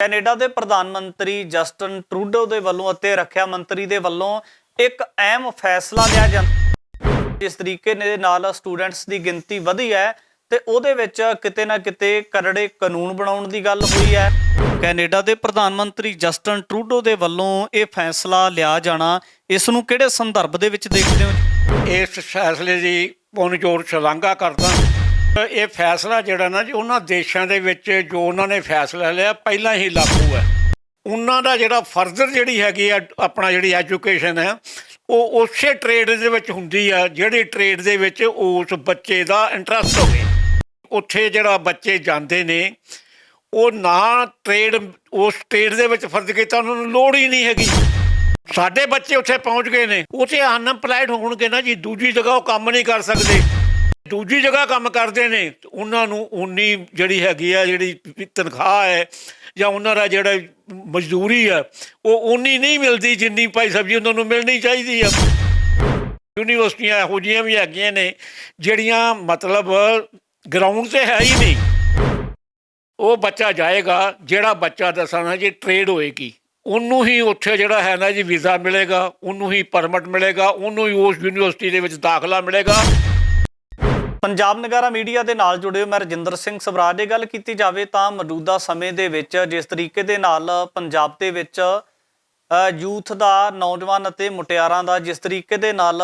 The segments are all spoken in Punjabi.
ਕੈਨੇਡਾ ਦੇ ਪ੍ਰਧਾਨ ਮੰਤਰੀ ਜਸਟਨ ਟਰੂਡੋ ਦੇ ਵੱਲੋਂ ਅਤੇ ਰੱਖਿਆ ਮੰਤਰੀ ਦੇ ਵੱਲੋਂ ਇੱਕ ਅਹਿਮ ਫੈਸਲਾ ਲਿਆ ਜਾਂਦਾ ਜਿਸ ਤਰੀਕੇ ਦੇ ਨਾਲ ਸਟੂਡੈਂਟਸ ਦੀ ਗਿਣਤੀ ਵਧੀ ਹੈ ਤੇ ਉਹਦੇ ਵਿੱਚ ਕਿਤੇ ਨਾ ਕਿਤੇ ਕਰੜੇ ਕਾਨੂੰਨ ਬਣਾਉਣ ਦੀ ਗੱਲ ਹੋਈ ਹੈ। ਕੈਨੇਡਾ ਦੇ ਪ੍ਰਧਾਨ ਮੰਤਰੀ ਜਸਟਨ ਟਰੂਡੋ ਦੇ ਵੱਲੋਂ ਇਹ ਫੈਸਲਾ ਲਿਆ ਜਾਣਾ, ਇਸ ਨੂੰ ਕਿਹੜੇ ਸੰਦਰਭ ਦੇ ਵਿੱਚ ਦੇਖਦੇ ਹੋ? ਇਸ ਫੈਸਲੇ ਦੀ ਪੁਨਜੋਰ ਸ਼ਲਾਘਾ ਕਰਦਾ। ਇਹ ਫੈਸਲਾ ਜਿਹੜਾ ਨਾ ਜੀ, ਉਹਨਾਂ ਦੇਸ਼ਾਂ ਦੇ ਵਿੱਚ ਜੋ ਉਹਨਾਂ ਨੇ ਫੈਸਲਾ ਲਿਆ, ਪਹਿਲਾਂ ਹੀ ਲਾਗੂ ਹੈ। ਉਹਨਾਂ ਦਾ ਜਿਹੜਾ ਫਰਦਰ ਜਿਹੜੀ ਹੈਗੀ ਆ, ਆਪਣਾ ਜਿਹੜੀ ਐਜੂਕੇਸ਼ਨ ਹੈ, ਉਹ ਉਸੇ ਟ੍ਰੇਡ ਦੇ ਵਿੱਚ ਹੁੰਦੀ ਆ, ਜਿਹੜੀ ਟ੍ਰੇਡ ਦੇ ਵਿੱਚ ਉਸ ਬੱਚੇ ਦਾ ਇੰਟਰਸਟ ਹੋਵੇ। ਉੱਥੇ ਜਿਹੜਾ ਬੱਚੇ ਜਾਂਦੇ ਨੇ, ਉਹ ਨਾ ਟ੍ਰੇਡ ਉਸ ਟ੍ਰੇਡ ਦੇ ਵਿੱਚ ਫਰਜ਼ ਕੀਤਾ, ਉਹਨਾਂ ਨੂੰ ਲੋੜ ਹੀ ਨਹੀਂ ਹੈਗੀ। ਸਾਡੇ ਬੱਚੇ ਉੱਥੇ ਪਹੁੰਚ ਗਏ ਨੇ, ਉੱਥੇ ਅਨਐਮਪਲਾਈਡ ਹੋਣਗੇ ਨਾ ਜੀ, ਦੂਜੀ ਜਗ੍ਹਾ ਉਹ ਕੰਮ ਨਹੀਂ ਕਰ ਸਕਦੇ। ਦੂਜੀ ਜਗ੍ਹਾ ਕੰਮ ਕਰਦੇ ਨੇ ਉਹਨਾਂ ਨੂੰ ਉਨੀ ਜਿਹੜੀ ਹੈਗੀ ਆ, ਜਿਹੜੀ ਤਨਖਾਹ ਹੈ, ਜਾਂ ਉਹਨਾਂ ਦਾ ਜਿਹੜਾ ਮਜ਼ਦੂਰੀ ਆ, ਉਹ ਉਨੀ ਨਹੀਂ ਮਿਲਦੀ ਜਿੰਨੀ ਭਾਈ ਸਬਜ਼ੀ ਉਹਨਾਂ ਨੂੰ ਮਿਲਣੀ ਚਾਹੀਦੀ ਆ। ਯੂਨੀਵਰਸਿਟੀਆਂ ਇਹੋ ਜਿਹੀਆਂ ਵੀ ਹੈਗੀਆਂ ਨੇ, ਜਿਹੜੀਆਂ ਮਤਲਬ ਗਰਾਊਂਡ ਤੇ ਹੈ ਹੀ ਨਹੀਂ। ਉਹ ਬੱਚਾ ਜਾਏਗਾ, ਜਿਹੜਾ ਬੱਚਾ ਦੱਸਣਾ ਜੀ ਟ੍ਰੇਡ ਹੋਏਗੀ। ਉਹਨੂੰ ਹੀ ਉੱਥੇ ਜਿਹੜਾ ਹੈ ਨਾ ਜੀ ਵੀਜ਼ਾ ਮਿਲੇਗਾ, ਉਹਨੂੰ ਹੀ ਪਰਮਿਟ ਮਿਲੇਗਾ, ਉਹਨੂੰ ਹੀ ਉਸ ਯੂਨੀਵਰਸਿਟੀ ਦੇ ਵਿੱਚ ਦਾਖਲਾ ਮਿਲੇਗਾ। ਪੰਜਾਬ ਨਗਾਰਾ ਮੀਡੀਆ ਦੇ ਨਾਲ ਜੁੜੇ ਹੋਏ ਮੈਂ ਰਜਿੰਦਰ ਸਿੰਘ ਸਵਰਾਜ ਦੀ ਗੱਲ ਕੀਤੀ ਜਾਵੇ ਤਾਂ ਮੌਜੂਦਾ ਸਮੇਂ ਦੇ ਵਿੱਚ, ਜਿਸ ਤਰੀਕੇ ਦੇ ਨਾਲ ਪੰਜਾਬ ਦੇ ਵਿੱਚ ਯੂਥ ਦਾ, ਨੌਜਵਾਨ ਅਤੇ ਮੁਟਿਆਰਾਂ ਦਾ, ਜਿਸ ਤਰੀਕੇ ਦੇ ਨਾਲ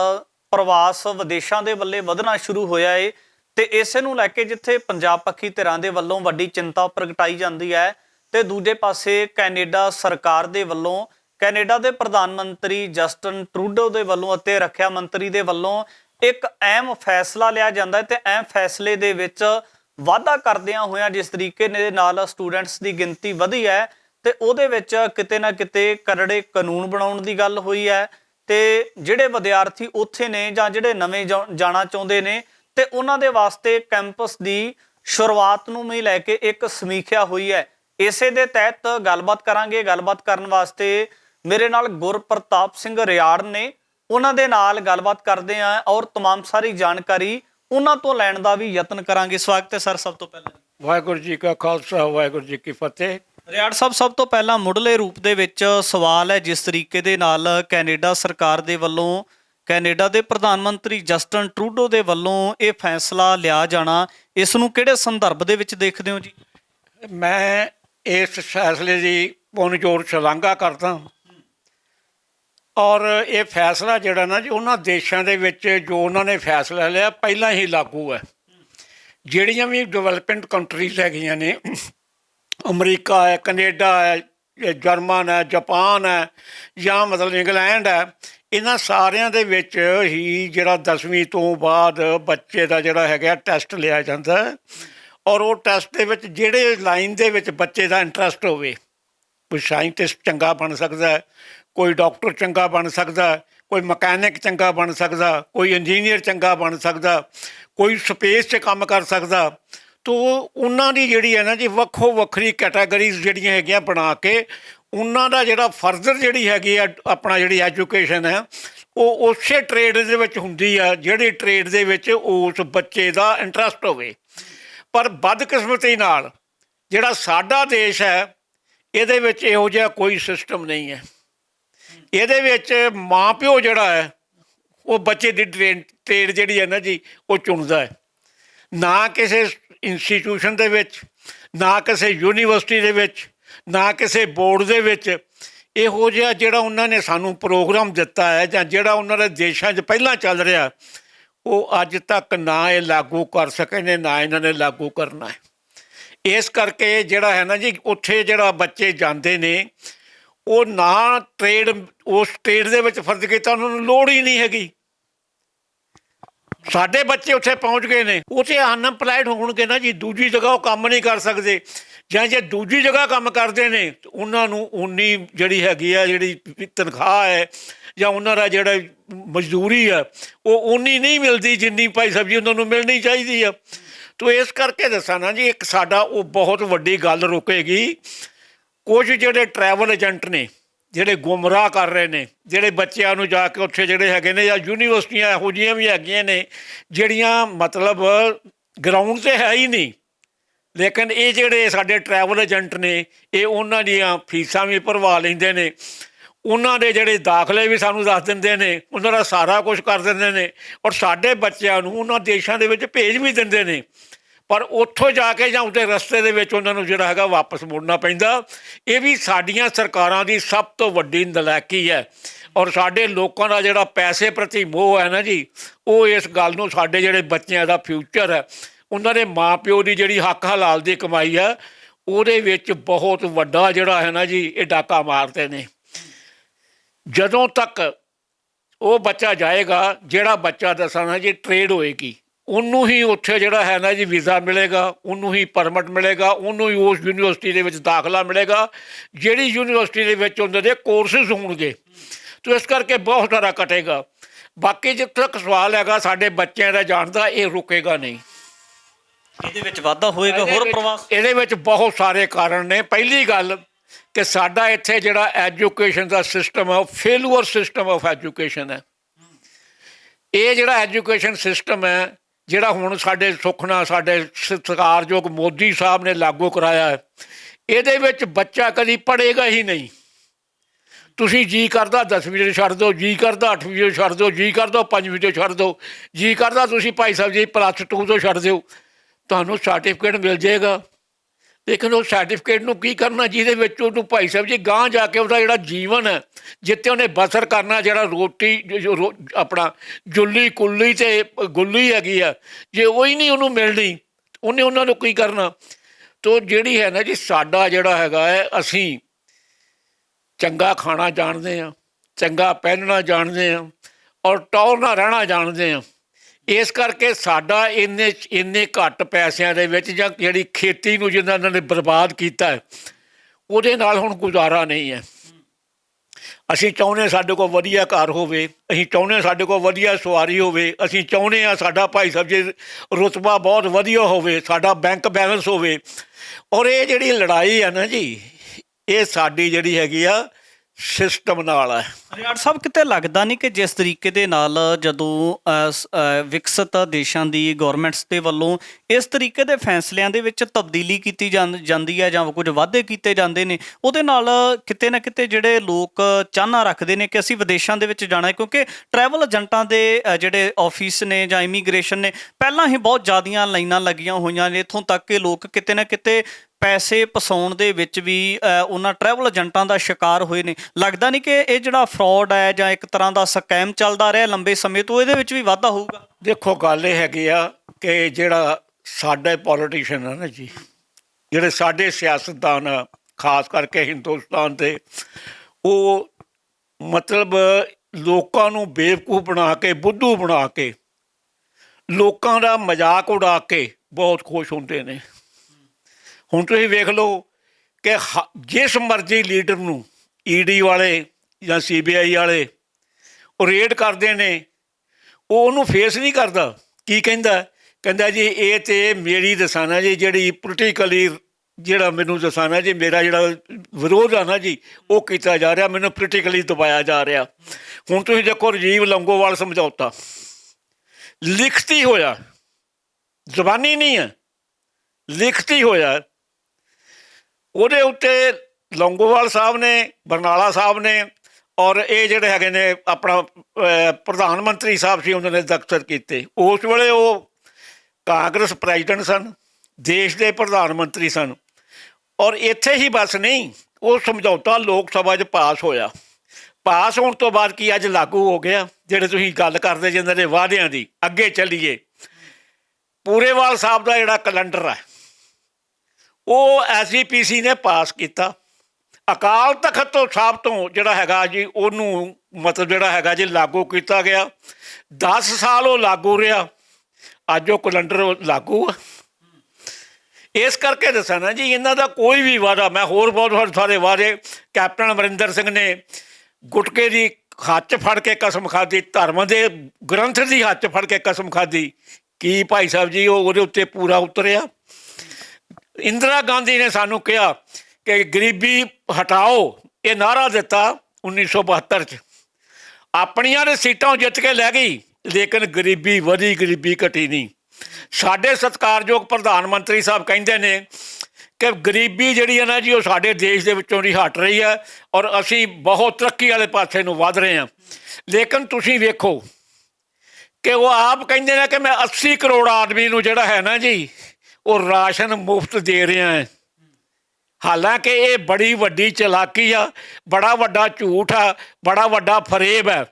ਪ੍ਰਵਾਸ ਵਿਦੇਸ਼ਾਂ ਦੇ ਵੱਲੇ ਵਧਣਾ ਸ਼ੁਰੂ ਹੋਇਆ ਏ, ਤੇ ਇਸੇ ਨੂੰ ਲੈ ਕੇ ਜਿੱਥੇ ਪੰਜਾਬ ਪੱਖੀ ਧਿਰਾਂ ਦੇ ਵੱਲੋਂ ਵੱਡੀ ਚਿੰਤਾ ਪ੍ਰਗਟਾਈ ਜਾਂਦੀ ਹੈ, ਤੇ ਦੂਜੇ ਪਾਸੇ ਕੈਨੇਡਾ ਸਰਕਾਰ ਦੇ ਵੱਲੋਂ, ਕੈਨੇਡਾ ਦੇ ਪ੍ਰਧਾਨ ਮੰਤਰੀ ਜਸਟਨ ਟਰੂਡੋ ਦੇ ਵੱਲੋਂ ਅਤੇ ਰੱਖਿਆ ਮੰਤਰੀ ਦੇ ਵੱਲੋਂ ਇੱਕ ਅਹਿਮ ਫੈਸਲਾ ਲਿਆ ਜਾਂਦਾ ਹੈ ਤੇ ਅਹਿਮ ਫੈਸਲੇ ਦੇ ਵਿੱਚ ਵਾਧਾ ਕਰਦਿਆਂ ਹੋਇਆਂ ਜਿਸ ਤਰੀਕੇ ਦੇ ਨਾਲ ਸਟੂਡੈਂਟਸ ਦੀ ਗਿਣਤੀ ਵਧੀ ਹੈ ਤੇ ਉਹਦੇ ਵਿੱਚ ਕਿਤੇ ਨਾ ਕਿਤੇ ਕਰੜੇ ਕਾਨੂੰਨ ਬਣਾਉਣ ਦੀ ਗੱਲ ਹੋਈ ਹੈ ਤੇ ਜਿਹੜੇ ਵਿਦਿਆਰਥੀ ਉੱਥੇ ਨੇ ਜਾਂ ਜਿਹੜੇ ਨਵੇਂ ਜਾਣਾ ਚਾਹੁੰਦੇ ਨੇ ਤੇ ਉਹਨਾਂ ਦੇ ਵਾਸਤੇ ਕੈਂਪਸ ਦੀ ਸ਼ੁਰੂਆਤ ਨੂੰ ਵੀ ਲੈ ਕੇ ਇੱਕ ਸਮੀਖਿਆ ਹੋਈ ਹੈ। ਇਸੇ ਦੇ ਤਹਿਤ ਗੱਲਬਾਤ ਕਰਾਂਗੇ। ਗੱਲਬਾਤ ਕਰਨ ਵਾਸਤੇ ਮੇਰੇ ਨਾਲ ਗੁਰਪ੍ਰਤਾਪ ਸਿੰਘ ਰਿਆੜ ਨੇ ਉਹਨਾਂ ਦੇ ਨਾਲ ਗੱਲਬਾਤ ਕਰਦੇ ਆਂ ਔਰ तमाम ਸਾਰੀ ਜਾਣਕਾਰੀ ਉਹਨਾਂ ਤੋਂ ਲੈਣ ਦਾ ਵੀ ਯਤਨ ਕਰਾਂਗੇ ਸਵਾਗਤ ਹੈ ਸਰ ਸਭ ਤੋਂ ਪਹਿਲਾਂ ਵਾਹਿਗੁਰੂ ਜੀ ਕਾ ਖਾਲਸਾ ਵਾਹਿਗੁਰੂ ਜੀ ਕੀ ਫਤਿਹ ਰਿਆੜ ਸਾਹਿਬ ਸਭ ਤੋਂ ਪਹਿਲਾਂ ਮੁੱਢਲੇ ਰੂਪ ਦੇ ਵਿੱਚ ਸਵਾਲ ਹੈ ਜਿਸ ਤਰੀਕੇ ਦੇ ਨਾਲ ਕੈਨੇਡਾ ਸਰਕਾਰ ਦੇ ਵੱਲੋਂ ਕੈਨੇਡਾ ਦੇ ਪ੍ਰਧਾਨ ਮੰਤਰੀ ਜਸਟਨ ਟਰੂਡੋ ਦੇ ਵੱਲੋਂ ਇਹ ਫੈਸਲਾ ਲਿਆ ਜਾਣਾ ਇਸ ਨੂੰ ਕਿਹੜੇ ਸੰਦਰਭ ਦੇ ਵਿੱਚ ਦੇਖਦੇ ਹੋ ਜੀ ਮੈਂ ਇਸ ਫੈਸਲੇ ਦੀ ਪੁਨਜੋਰ ਸ਼ਲਾਘਾ ਕਰਦਾ ਔਰ ਇਹ ਫੈਸਲਾ ਜਿਹੜਾ ਨਾ ਜੀ, ਉਹਨਾਂ ਦੇਸ਼ਾਂ ਦੇ ਵਿੱਚ ਜੋ ਉਹਨਾਂ ਨੇ ਫੈਸਲਾ ਲਿਆ, ਪਹਿਲਾਂ ਹੀ ਲਾਗੂ ਹੈ। ਜਿਹੜੀਆਂ ਵੀ ਡਿਵੈਲਪਮੈਂਟ ਕੰਟਰੀਜ਼ ਹੈਗੀਆਂ ਨੇ, ਅਮਰੀਕਾ ਹੈ, ਕੈਨੇਡਾ ਹੈ ਜਰਮਨ ਹੈ, ਜਾਪਾਨ ਹੈ, ਜਾਂ ਮਤਲਬ ਇੰਗਲੈਂਡ ਹੈ, ਇਹਨਾਂ ਸਾਰਿਆਂ ਦੇ ਵਿੱਚ ਹੀ ਜਿਹੜਾ 10ਵੀਂ ਤੋਂ ਬਾਅਦ ਬੱਚੇ ਦਾ ਜਿਹੜਾ ਹੈਗਾ ਟੈਸਟ ਲਿਆ ਜਾਂਦਾ ਔਰ ਉਹ ਟੈਸਟ ਦੇ ਵਿੱਚ ਜਿਹੜੇ ਲਾਈਨ ਦੇ ਵਿੱਚ ਬੱਚੇ ਦਾ ਇੰਟਰਸਟ ਹੋਵੇ, ਕੋਈ ਸਾਇੰਟਿਸਟ ਚੰਗਾ ਬਣ ਸਕਦਾ ਹੈ ਕੋਈ ਡਾਕਟਰ ਚੰਗਾ ਬਣ ਸਕਦਾ, ਕੋਈ ਮਕੈਨਿਕ ਚੰਗਾ ਬਣ ਸਕਦਾ, ਕੋਈ ਇੰਜੀਨੀਅਰ ਚੰਗਾ ਬਣ ਸਕਦਾ, ਕੋਈ ਸਪੇਸ 'ਚ ਕੰਮ ਕਰ ਸਕਦਾ, ਤੋ ਉਹਨਾਂ ਦੀ ਜਿਹੜੀ ਹੈ ਨਾ ਜੀ ਵੱਖੋ ਵੱਖਰੀ ਕੈਟਾਗਰੀਜ਼ ਜਿਹੜੀਆਂ ਹੈਗੀਆਂ ਬਣਾ ਕੇ ਉਹਨਾਂ ਦਾ ਜਿਹੜਾ ਫਰਦਰ ਜਿਹੜੀ ਹੈਗੀ ਆ, ਆਪਣਾ ਜਿਹੜੀ ਐਜੂਕੇਸ਼ਨ ਹੈ, ਉਹ ਉਸੇ ਟ੍ਰੇਡ ਦੇ ਵਿੱਚ ਹੁੰਦੀ ਆ, ਜਿਹੜੀ ਟ੍ਰੇਡ ਦੇ ਵਿੱਚ ਉਸ ਬੱਚੇ ਦਾ ਇੰਟਰਸਟ ਹੋਵੇ। ਪਰ ਬਦਕਿਸਮਤੀ ਨਾਲ ਜਿਹੜਾ ਸਾਡਾ ਦੇਸ਼ ਹੈ, ਇਹਦੇ ਵਿੱਚ ਇਹੋ ਜਿਹਾ ਕੋਈ ਸਿਸਟਮ ਨਹੀਂ ਹੈ। ਇਹਦੇ ਵਿੱਚ ਮਾਂ ਪਿਓ ਜਿਹੜਾ ਹੈ, ਉਹ ਬੱਚੇ ਦੀ ਟ੍ਰੇਨ, ਟ੍ਰੇਡ ਜਿਹੜੀ ਹੈ ਨਾ ਜੀ, ਉਹ ਚੁਣਦਾ ਹੈ। ਨਾ ਕਿਸੇ ਇੰਸਟੀਟਿਊਸ਼ਨ ਦੇ ਵਿੱਚ, ਨਾ ਕਿਸੇ ਯੂਨੀਵਰਸਿਟੀ ਦੇ ਵਿੱਚ, ਨਾ ਕਿਸੇ ਬੋਰਡ ਦੇ ਵਿੱਚ ਇਹੋ ਜਿਹਾ ਜਿਹੜਾ ਉਹਨਾਂ ਨੇ ਸਾਨੂੰ ਪ੍ਰੋਗਰਾਮ ਦਿੱਤਾ ਹੈ ਜਾਂ ਜਿਹੜਾ ਉਹਨਾਂ ਦੇ ਦੇਸ਼ਾਂ 'ਚ ਪਹਿਲਾਂ ਚੱਲ ਰਿਹਾ, ਉਹ ਅੱਜ ਤੱਕ ਨਾ ਇਹ ਲਾਗੂ ਕਰ ਸਕੇ ਨੇ, ਨਾ ਇਹਨਾਂ ਨੇ ਲਾਗੂ ਕਰਨਾ ਹੈ। ਇਸ ਕਰਕੇ ਜਿਹੜਾ ਹੈ ਨਾ ਜੀ, ਉੱਥੇ ਜਿਹੜਾ ਬੱਚੇ ਜਾਂਦੇ ਨੇ ਉਹ ਨਾ ਟ੍ਰੇਡ ਉਸ ਟ੍ਰੇਡ ਦੇ ਵਿੱਚ ਫਰਜ਼ ਕੀਤਾ ਉਹਨਾਂ ਨੂੰ ਲੋੜ ਹੀ ਨਹੀਂ ਹੈਗੀ। ਸਾਡੇ ਬੱਚੇ ਉੱਥੇ ਪਹੁੰਚ ਗਏ ਨੇ। ਉੱਥੇ ਅਨਐਮਪਲਾਈਡ ਹੋਣਗੇ ਨਾ ਜੀ, ਦੂਜੀ ਜਗ੍ਹਾ ਉਹ ਕੰਮ ਨਹੀਂ ਕਰ ਸਕਦੇ। ਜਾਂ ਜੇ ਦੂਜੀ ਜਗ੍ਹਾ ਕੰਮ ਕਰਦੇ ਨੇ, ਤੇ ਉਹਨਾਂ ਨੂੰ ਉਨੀ ਜਿਹੜੀ ਹੈਗੀ ਆ, ਜਿਹੜੀ ਤਨਖਾਹ ਹੈ, ਜਾਂ ਉਹਨਾਂ ਦਾ ਜਿਹੜਾ ਮਜ਼ਦੂਰੀ ਆ, ਉਹ ਉਨੀ ਨਹੀਂ ਮਿਲਦੀ ਜਿੰਨੀ ਭਾਈ ਸਬਜ਼ੀ ਉਹਨਾਂ ਨੂੰ ਮਿਲਣੀ ਚਾਹੀਦੀ ਆ। ਤੋ ਇਸ ਕਰਕੇ ਦੱਸਾਂ ਨਾ ਜੀ, ਇੱਕ ਸਾਡਾ ਉਹ ਬਹੁਤ ਵੱਡੀ ਗੱਲ ਰੁਕੇਗੀ। ਕੁਝ ਜਿਹੜੇ ਟਰੈਵਲ ਏਜੰਟ ਨੇ, ਜਿਹੜੇ ਗੁੰਮਰਾਹ ਕਰ ਰਹੇ ਨੇ, ਜਿਹੜੇ ਬੱਚਿਆਂ ਨੂੰ ਜਾ ਕੇ ਉੱਥੇ ਜਿਹੜੇ ਹੈਗੇ ਨੇ ਜਾਂ ਯੂਨੀਵਰਸਿਟੀਆਂ ਇਹੋ ਜਿਹੀਆਂ ਵੀ ਹੈਗੀਆਂ ਨੇ, ਜਿਹੜੀਆਂ ਮਤਲਬ ਗਰਾਊਂਡ ਤੇ ਹੈ ਹੀ ਨਹੀਂ, ਲੇਕਿਨ ਇਹ ਜਿਹੜੇ ਸਾਡੇ ਟਰੈਵਲ ਏਜੰਟ ਨੇ, ਇਹ ਉਹਨਾਂ ਦੀਆਂ ਫੀਸਾਂ ਵੀ ਭਰਵਾ ਲੈਂਦੇ ਨੇ, ਉਹਨਾਂ ਦੇ ਜਿਹੜੇ ਦਾਖਲੇ ਵੀ ਸਾਨੂੰ ਦੱਸ ਦਿੰਦੇ ਨੇ, ਉਹਨਾਂ ਦਾ ਸਾਰਾ ਕੁਝ ਕਰ ਦਿੰਦੇ ਨੇ, ਔਰ ਸਾਡੇ ਬੱਚਿਆਂ ਨੂੰ ਉਹਨਾਂ ਦੇਸ਼ਾਂ ਦੇ ਵਿੱਚ ਭੇਜ ਵੀ ਦਿੰਦੇ ਨੇ ਪਰ ਉੱਥੋਂ ਜਾ ਕੇ ਜਾਂ ਉਹਦੇ ਰਸਤੇ ਦੇ ਵਿੱਚ ਉਹਨਾਂ ਨੂੰ ਜਿਹੜਾ ਹੈਗਾ ਵਾਪਸ ਮੁੜਨਾ ਪੈਂਦਾ। ਇਹ ਵੀ ਸਾਡੀਆਂ ਸਰਕਾਰਾਂ ਦੀ ਸਭ ਤੋਂ ਵੱਡੀ ਨਲਾਇਕੀ ਹੈ। ਔਰ ਸਾਡੇ ਲੋਕਾਂ ਦਾ ਜਿਹੜਾ ਪੈਸੇ ਪ੍ਰਤੀ ਮੋਹ ਹੈ ਨਾ ਜੀ, ਉਹ ਇਸ ਗੱਲ ਨੂੰ ਸਾਡੇ ਜਿਹੜੇ ਬੱਚਿਆਂ ਦਾ ਫਿਊਚਰ ਹੈ। ਉਹਨਾਂ ਦੇ ਮਾਪਿਓ ਦੀ ਜਿਹੜੀ ਹੱਕ ਹਲਾਲ ਦੀ ਕਮਾਈ ਹੈ, ਉਹਦੇ ਵਿੱਚ ਬਹੁਤ ਵੱਡਾ ਜਿਹੜਾ ਹੈ ਨਾ ਜੀ, ਇਹ ਡਾਕਾ ਮਾਰਦੇ ਨੇ। ਜਦੋਂ ਤੱਕ ਉਹ ਬੱਚਾ ਜਾਏਗਾ, ਜਿਹੜਾ ਬੱਚਾ ਦੱਸਣਾ ਜੀ ਟ੍ਰੇਡ ਹੋਏਗੀ। ਉਹਨੂੰ ਹੀ ਉੱਥੇ ਜਿਹੜਾ ਹੈ ਨਾ ਜੀ ਵੀਜ਼ਾ ਮਿਲੇਗਾ ਉਹਨੂੰ ਹੀ ਪਰਮਿਟ ਮਿਲੇਗਾ ਉਹਨੂੰ ਹੀ ਉਸ ਯੂਨੀਵਰਸਿਟੀ ਦੇ ਵਿੱਚ ਦਾਖਲਾ ਮਿਲੇਗਾ ਜਿਹੜੀ ਯੂਨੀਵਰਸਿਟੀ ਦੇ ਵਿੱਚ ਉਹਨਾਂ ਦੇ ਕੋਰਸਿਸ ਹੋਣਗੇ। ਤੋ ਇਸ ਕਰਕੇ ਬਹੁਤ ਸਾਰਾ ਕਟੇਗਾ ਬਾਕੀ ਜਿੱਥੇ ਤੱਕ ਸਵਾਲ ਹੈਗਾ ਸਾਡੇ ਬੱਚਿਆਂ ਦਾ ਜਾਣ ਦਾ ਇਹ ਰੁਕੇਗਾ ਨਹੀਂ। ਇਹਦੇ ਵਿੱਚ ਵਾਧਾ ਹੋਏਗਾ ਹੋਰ ਪ੍ਰਵਾਸ ਇਹਦੇ ਵਿੱਚ ਬਹੁਤ ਸਾਰੇ ਕਾਰਨ ਨੇ। ਪਹਿਲੀ ਗੱਲ ਕਿ ਸਾਡਾ ਇੱਥੇ ਜਿਹੜਾ ਐਜੂਕੇਸ਼ਨ ਦਾ ਸਿਸਟਮ ਹੈ ਉਹ ਫੇਲੂਅਰ ਸਿਸਟਮ ਆਫ ਐਜੂਕੇਸ਼ਨ ਹੈ। ਇਹ ਜਿਹੜਾ ਐਜੂਕੇਸ਼ਨ ਸਿਸਟਮ ਹੈ ਜਿਹੜਾ ਹੁਣ ਸਾਡੇ ਸੁੱਖ ਨਾਲ, ਸਾਡੇ ਸਤਿਕਾਰਯੋਗ ਮੋਦੀ ਸਾਹਿਬ ਨੇ ਲਾਗੂ ਕਰਾਇਆ ਹੈ, ਇਹਦੇ ਵਿੱਚ ਬੱਚਾ ਕਦੀ ਪੜ੍ਹੇਗਾ ਹੀ ਨਹੀਂ। ਤੁਸੀਂ ਜੀ ਕਰਦਾ 10ਵੀਂ ਛੱਡ ਦਿਓ ਜੀ ਕਰਦਾ 8ਵੀਂ ਛੱਡ ਦਿਓ ਜੀ ਕਰਦਾ 5ਵੀਂ ਤੋਂ ਛੱਡ ਦਿਓ ਜੀ ਕਰਦਾ ਤੁਸੀਂ ਭਾਈ ਸਾਹਿਬ ਜੀ ਪਲੱਸ 2 ਤੋਂ ਛੱਡ ਦਿਓ, ਤੁਹਾਨੂੰ ਸਰਟੀਫਿਕੇਟ ਮਿਲ ਜਾਏਗਾ। ਲੇਕਿਨ ਉਹ ਸਰਟੀਫਿਕੇਟ ਨੂੰ ਕੀ ਕਰਨਾ, ਜਿਹਦੇ ਵਿੱਚ ਉਹਨੂੰ ਭਾਈ ਸਾਹਿਬ ਜੀ ਗਾਂ ਜਾ ਕੇ ਉਹਦਾ ਜਿਹੜਾ ਜੀਵਨ ਹੈ ਜਿੱਤੇ ਉਹਨੇ ਬਸਰ ਕਰਨਾ, ਜਿਹੜਾ ਰੋਟੀ ਰੋ- ਆਪਣਾ ਜੁੱਲੀ, ਕੁੱਲੀ ਤੇ ਗੁੱਲੀ ਹੈਗੀ ਆ, ਜੇ ਉਹ ਹੀ ਨਹੀਂ ਉਹਨੂੰ ਮਿਲਣੀ, ਉਹਨੇ ਉਹਨਾਂ ਨੂੰ ਕੀ ਕਰਨਾ? ਤੋ ਜਿਹੜੀ ਹੈ ਨਾ ਜੀ, ਸਾਡਾ ਜਿਹੜਾ ਹੈਗਾ ਹੈ, ਅਸੀਂ ਚੰਗਾ ਖਾਣਾ ਜਾਣਦੇ ਆ ਚੰਗਾ ਪਹਿਨਣਾ ਜਾਣਦੇ ਆ ਔਰ ਟੌਰ ਨਾਲ ਰਹਿਣਾ ਜਾਣਦੇ ਆ ਇਸ ਕਰਕੇ ਸਾਡਾ ਇੰਨੇ ਇੰਨੇ ਘੱਟ ਪੈਸਿਆਂ ਦੇ ਵਿੱਚ ਜਾਂ ਜਿਹੜੀ ਖੇਤੀ ਨੂੰ ਜਿੰਨਾ ਇਹਨਾਂ ਨੇ ਬਰਬਾਦ ਕੀਤਾ ਹੈ, ਉਹਦੇ ਨਾਲ ਹੁਣ ਗੁਜ਼ਾਰਾ ਨਹੀਂ ਹੈ। ਅਸੀਂ ਚਾਹੁੰਦੇ ਸਾਡੇ ਕੋਲ ਵਧੀਆ ਘਰ ਹੋਵੇ, ਅਸੀਂ ਚਾਹੁੰਦੇ ਸਾਡੇ ਕੋਲ ਵਧੀਆ ਸਵਾਰੀ ਹੋਵੇ, ਅਸੀਂ ਚਾਹੁੰਦੇ ਆ ਸਾਡਾ ਭਾਈ ਸਾਹਿਬ ਜੀ ਰੁਤਬਾ ਬਹੁਤ ਵਧੀਆ ਹੋਵੇ, ਸਾਡਾ ਬੈਂਕ ਬੈਲੈਂਸ ਹੋਵੇ। ਔਰ ਇਹ ਜਿਹੜੀ ਲੜਾਈ ਆ ਨਾ ਜੀ, ਇਹ ਸਾਡੀ ਜਿਹੜੀ ਹੈਗੀ ਆ ਸਿਸਟਮ ਨਾਲ ਹੈ। ਰਿਆੜ ਸਾਹਿਬ, ਕਿਤੇ ਲੱਗਦਾ ਨਹੀਂ ਕਿ ਜਿਸ ਤਰੀਕੇ ਦੇ ਨਾਲ ਜਦੋਂ ਵਿਕਸਿਤ ਦੇਸ਼ਾਂ ਦੀ ਗਵਰਨਮੈਂਟਸ ਦੇ ਵੱਲੋਂ ਇਸ ਤਰੀਕੇ ਦੇ ਫੈਸਲਿਆਂ ਦੇ ਵਿੱਚ ਤਬਦੀਲੀ ਕੀਤੀ ਜਾਂਦੀ ਹੈ ਜਾਂ ਕੁਝ ਵਾਅਦੇ ਕੀਤੇ ਜਾਂਦੇ ਨੇ, ਉਹਦੇ ਨਾਲ ਕਿਤੇ ਨਾ ਕਿਤੇ ਜਿਹੜੇ ਲੋਕ ਚਾਹਨਾ ਰੱਖਦੇ ਨੇ ਕਿ ਅਸੀਂ ਵਿਦੇਸ਼ਾਂ ਦੇ ਵਿੱਚ ਜਾਣਾ ਹੈ, ਕਿਉਂਕਿ ਟਰੈਵਲ ਏਜੰਟਾਂ ਦੇ ਜਿਹੜੇ ਆਫਿਸ ਨੇ ਜਾਂ ਇਮੀਗ੍ਰੇਸ਼ਨ ਨੇ, ਪਹਿਲਾਂ ਹੀ ਬਹੁਤ ਜ਼ਿਆਦੀਆਂ ਲਾਈਨਾਂ ਲੱਗੀਆਂ ਹੋਈਆਂ ਨੇ, ਇੱਥੋਂ ਤੱਕ ਕਿ ਲੋਕ ਕਿਤੇ ਨਾ ਕਿਤੇ ਪੈਸੇ ਪਸਾਉਣ ਦੇ ਵਿੱਚ ਵੀ ਉਹਨਾਂ ਟਰੈਵਲ ਏਜੰਟਾਂ ਦਾ ਸ਼ਿਕਾਰ ਹੋਏ ਨੇ। ਲੱਗਦਾ ਨਹੀਂ ਕਿ ਇਹ ਜਿਹੜਾ ਫਰਾਡ ਹੈ ਜਾਂ ਇੱਕ ਤਰ੍ਹਾਂ ਦਾ ਸਕੈਮ ਚੱਲਦਾ ਰਿਹਾ ਲੰਬੇ ਸਮੇਂ ਤੋਂ, ਇਹਦੇ ਵਿੱਚ ਵੀ ਵਾਧਾ ਹੋਊਗਾ? ਦੇਖੋ, ਗੱਲ ਇਹ ਹੈਗੀ ਆ ਕਿ ਜਿਹੜਾ ਸਾਡੇ ਪੋਲੀਟੀਸ਼ੀਅਨ ਆ ਨਾ ਜੀ, ਜਿਹੜੇ ਸਾਡੇ ਸਿਆਸਤਦਾਨ ਆ, ਖਾਸ ਕਰਕੇ ਹਿੰਦੁਸਤਾਨ ਦੇ, ਉਹ ਮਤਲਬ ਲੋਕਾਂ ਨੂੰ ਬੇਵਕੂਫ ਬਣਾ ਕੇ, ਬੁੱਧੂ ਬਣਾ ਕੇ, ਲੋਕਾਂ ਦਾ ਮਜ਼ਾਕ ਉਡਾ ਕੇ ਬਹੁਤ ਖੁਸ਼ ਹੁੰਦੇ ਨੇ। ਹੁਣ ਤੁਸੀਂ ਵੇਖ ਲਓ ਕਿ ਹ- ਜਿਸ ਮਰਜ਼ੀ ਲੀਡਰ ਨੂੰ ਈਡੀ ਵਾਲੇ ਜਾਂ ਸੀਬੀਆਈ ਵਾਲੇ ਉਹ ਰੇਡ ਕਰਦੇ ਨੇ, ਉਹ ਉਹਨੂੰ ਫੇਸ ਨਹੀਂ ਕਰਦਾ। ਕੀ ਕਹਿੰਦਾ? ਕਹਿੰਦਾ ਜੀ, ਇਹ ਤੇ ਮੇਰੀ ਦਸਾਨਾ ਜੀ, ਜਿਹੜੀ ਪੋਲੀਟੀਕਲੀ ਜਿਹੜਾ ਮੈਨੂੰ ਦਸਾਨਾ ਜੀ, ਮੇਰਾ ਜਿਹੜਾ ਵਿਰੋਧ ਆ ਨਾ ਜੀ, ਉਹ ਕੀਤਾ ਜਾ ਰਿਹਾ, ਮੈਨੂੰ ਪੋਲੀਟੀਕਲੀ ਦਬਾਇਆ ਜਾ ਰਿਹਾ। ਹੁਣ ਤੁਸੀਂ ਦੇਖੋ, ਰਜੀਵ ਲੰਗੋਵਾਲ ਸਮਝੌਤਾ। ਲਿਖਤੀ ਹੋਇਆ, ਜ਼ਬਾਨੀ ਨਹੀਂ ਹੈ। ਲਿਖਤੀ ਹੋਇਆ ਉਹਦੇ ਉੱਤੇ ਲੌਂਗੋਵਾਲ ਸਾਹਿਬ ਨੇ, ਬਰਨਾਲਾ ਸਾਹਿਬ ਨੇ ਔਰ ਇਹ ਜਿਹੜੇ ਹੈਗੇ ਨੇ ਆਪਣਾ ਪ੍ਰਧਾਨ ਮੰਤਰੀ ਸਾਹਿਬ ਸੀ, ਉਹਨਾਂ ਨੇ ਦਸਤਖਤ ਕੀਤੇ। ਉਸ ਵੇਲੇ ਉਹ ਕਾਂਗਰਸ ਪ੍ਰੈਜ਼ੀਡੈਂਟ ਸਨ, ਦੇਸ਼ ਦੇ ਪ੍ਰਧਾਨ ਮੰਤਰੀ ਸਨ ਔਰ ਇੱਥੇ ਹੀ ਬਸ ਨਹੀਂ, ਉਹ ਸਮਝੌਤਾ ਲੋਕ ਸਭਾ 'ਚ ਪਾਸ ਹੋਇਆ। ਪਾਸ ਹੋਣ ਤੋਂ ਬਾਅਦ ਕੀ ਅੱਜ ਲਾਗੂ ਹੋ ਗਿਆ? ਜਿਹੜੇ ਤੁਸੀਂ ਗੱਲ ਕਰਦੇ ਜਿੰਨਾਂ ਦੇ ਵਾਅਦਿਆਂ ਦੀ, ਅੱਗੇ ਚੱਲੀਏ। ਪੂਰੇਵਾਲ ਸਾਹਿਬ ਦਾ ਜਿਹੜਾ ਕੈਲੰਡਰ ਹੈ ਉਹ ਐਸਜੀਪੀਸੀ ਨੇ ਪਾਸ ਕੀਤਾ। ਅਕਾਲ ਤਖਤ ਤੋਂ ਸਾਹਿਬ ਤੋਂ ਜਿਹੜਾ ਹੈਗਾ ਜੀ, ਉਹਨੂੰ ਮਤਲਬ ਜਿਹੜਾ ਹੈਗਾ ਜੀ, ਲਾਗੂ ਕੀਤਾ ਗਿਆ। 10 ਸਾਲ ਉਹ ਲਾਗੂ ਰਿਹਾ। ਅੱਜ ਉਹ ਕੈਲੰਡਰ ਲਾਗੂ ਆ। ਇਸ ਕਰਕੇ ਦੱਸਾਂ ਨਾ ਜੀ, ਇਹਨਾਂ ਦਾ ਕੋਈ ਵੀ ਵਾਦਾ ਮੈਂ ਹੋਰ ਬਹੁਤ ਬਹੁਤ ਸਾਰੇ ਵਾਦੇ ਕੈਪਟਨ ਅਮਰਿੰਦਰ ਸਿੰਘ ਨੇ ਗੁਟਕੇ ਦੀ ਹੱਥ ਫੜ ਕੇ ਕਸਮ ਖਾਦੀ ਧਰਮ ਦੇ ਗ੍ਰੰਥ ਦੀ ਹੱਥ ਫੜ ਕੇ ਕਸਮ ਖਾਦੀ ਕੀ ਭਾਈ ਸਾਹਿਬ ਜੀ, ਉਹ ਉਹਦੇ ਉੱਤੇ ਪੂਰਾ ਉਤਰਿਆ? ਇੰਦਰਾ ਗਾਂਧੀ ਨੇ ਸਾਨੂੰ ਕਿਹਾ ਕਿ ਗਰੀਬੀ ਹਟਾਓ, ਇਹ ਨਾਰਾ ਦਿੱਤਾ 1972 ਚ। ਆਪਣੀਆਂ ਨੇ ਸੀਟਾਂ ਉਹ ਜਿੱਤ ਕੇ ਲੈ ਗਈ, ਲੇਕਿਨ ਗਰੀਬੀ ਵਧੀ, ਗਰੀਬੀ ਘਟੀ ਨਹੀਂ। ਸਾਡੇ ਸਤਿਕਾਰਯੋਗ ਪ੍ਰਧਾਨ ਮੰਤਰੀ ਸਾਹਿਬ ਕਹਿੰਦੇ ਨੇ ਕਿ ਗਰੀਬੀ ਜਿਹੜੀ ਹੈ ਨਾ ਜੀ, ਉਹ ਸਾਡੇ ਦੇਸ਼ ਦੇ ਵਿੱਚੋਂ ਨਹੀਂ ਹਟ ਰਹੀ ਹੈ ਔਰ ਅਸੀਂ ਬਹੁਤ ਤਰੱਕੀ ਵਾਲੇ ਪਾਸੇ ਨੂੰ ਵਧ ਰਹੇ ਹਾਂ। ਲੇਕਿਨ ਤੁਸੀਂ ਵੇਖੋ ਕਿ ਉਹ ਆਪ ਕਹਿੰਦੇ ਨੇ ਕਿ ਮੈਂ 80 ਕਰੋੜ ਆਦਮੀ ਨੂੰ ਜਿਹੜਾ ਹੈ ਨਾ ਜੀ ਉਹ ਰਾਸ਼ਨ ਮੁਫਤ ਦੇ ਰਿਹਾ ਹੈ। ਹਾਲਾਂਕਿ ਇਹ ਬੜੀ ਵੱਡੀ ਚਲਾਕੀ ਆ, ਬੜਾ ਵੱਡਾ ਝੂਠ ਆ, ਬੜਾ ਵੱਡਾ ਫਰੇਬ ਹੈ।